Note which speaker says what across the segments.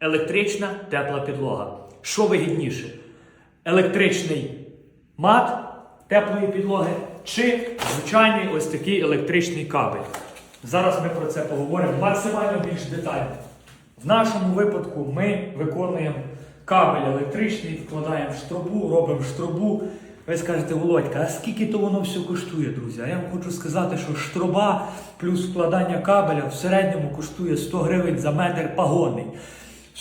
Speaker 1: електрична тепла підлога. Що вигідніше? Електричний мат теплої підлоги чи звичайний ось такий електричний кабель. Зараз ми про це поговоримо максимально більш детально. В нашому випадку ми виконуємо кабель електричний, вкладаємо в штробу, робимо штробу. Ви скажете, Володька, а скільки то воно все коштує, друзі? А я вам хочу сказати, що штроба плюс вкладання кабеля в середньому коштує 100 гривень за метр пагонний.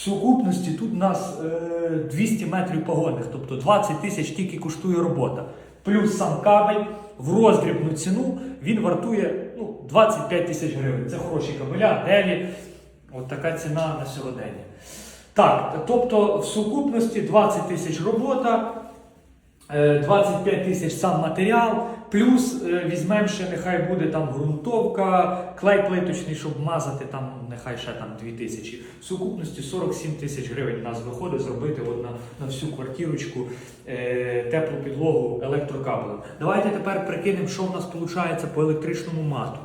Speaker 1: Сукупності тут у нас е, 200 метрів погонних, тобто 20 тисяч тільки коштує робота. Плюс сам кабель в роздрібну ціну він вартує ну, 25 тисяч гривень. Це хороші кабеля, деві. От така ціна на сьогодення. Так, тобто в сукупності 20 тисяч робота, е, 25 тисяч сам матеріал, плюс е, візьмемо ще, нехай буде там ґрунтовка, клей плиточний, щоб мазати, там нехай ще там 2 тисячі. В сукупності 47 тисяч гривень нас виходить зробити от на, на всю квартирочку е, теплу підлогу електрокабелем. Давайте тепер прикинемо, що в нас виходить по електричному мату.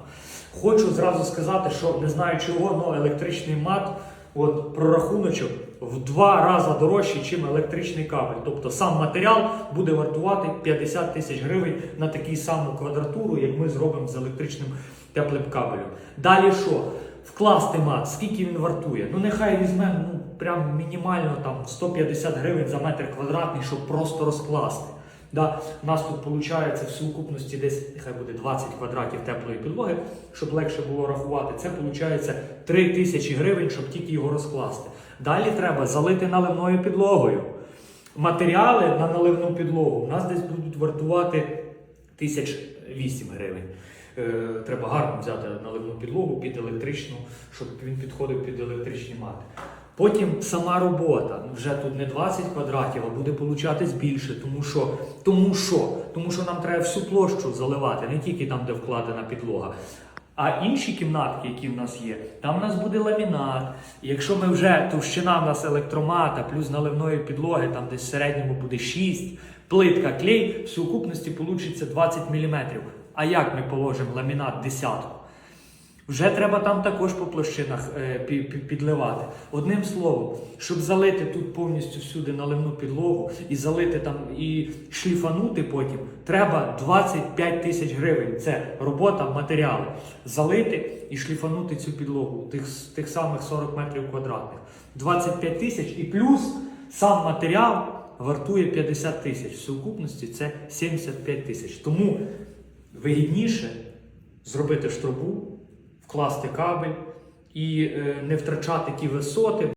Speaker 1: Хочу зразу сказати, що не знаю чого, але електричний мат, от прорахуночок в два рази дорожчий, ніж електричний кабель. Тобто сам матеріал буде вартувати 50 тисяч гривень на таку саму квадратуру, як ми зробимо з електричним теплим кабелем. Далі що? Вкласти мат, скільки він вартує? Ну нехай візьмемо ну, прям мінімально там 150 гривень за метр квадратний, щоб просто розкласти. Да, у нас тут виходить в сукупності десь нехай буде 20 квадратів теплої підлоги, щоб легше було рахувати. Це виходить 3 тисячі гривень, щоб тільки його розкласти. Далі треба залити наливною підлогою. Матеріали на наливну підлогу у нас десь будуть вартувати тисяч 8 гривень. Е, треба гарно взяти наливну підлогу під електричну, щоб він підходив під електричні мати. Потім сама робота. Вже тут не 20 квадратів, а буде получатись більше. Тому що, тому що, тому що нам треба всю площу заливати, не тільки там, де вкладена підлога. А інші кімнатки, які в нас є, там в нас буде ламінат. Якщо ми вже товщина в нас електромата, плюс наливної підлоги, там десь в середньому буде 6, плитка, клей, в сукупності вийде 20 мм. А як ми положимо ламінат десятку? Вже треба там також по площинах е, пі- пі- підливати. Одним словом, щоб залити тут повністю всюди наливну підлогу і залити там і шліфанути потім, треба 25 тисяч гривень. Це робота, матеріали. Залити і шліфанути цю підлогу, тих, тих самих 40 метрів квадратних. 25 тисяч і плюс сам матеріал вартує 50 тисяч. В сукупності це 75 тисяч. Тому вигідніше зробити штробу, вкласти кабель і е, не втрачати ті висоти.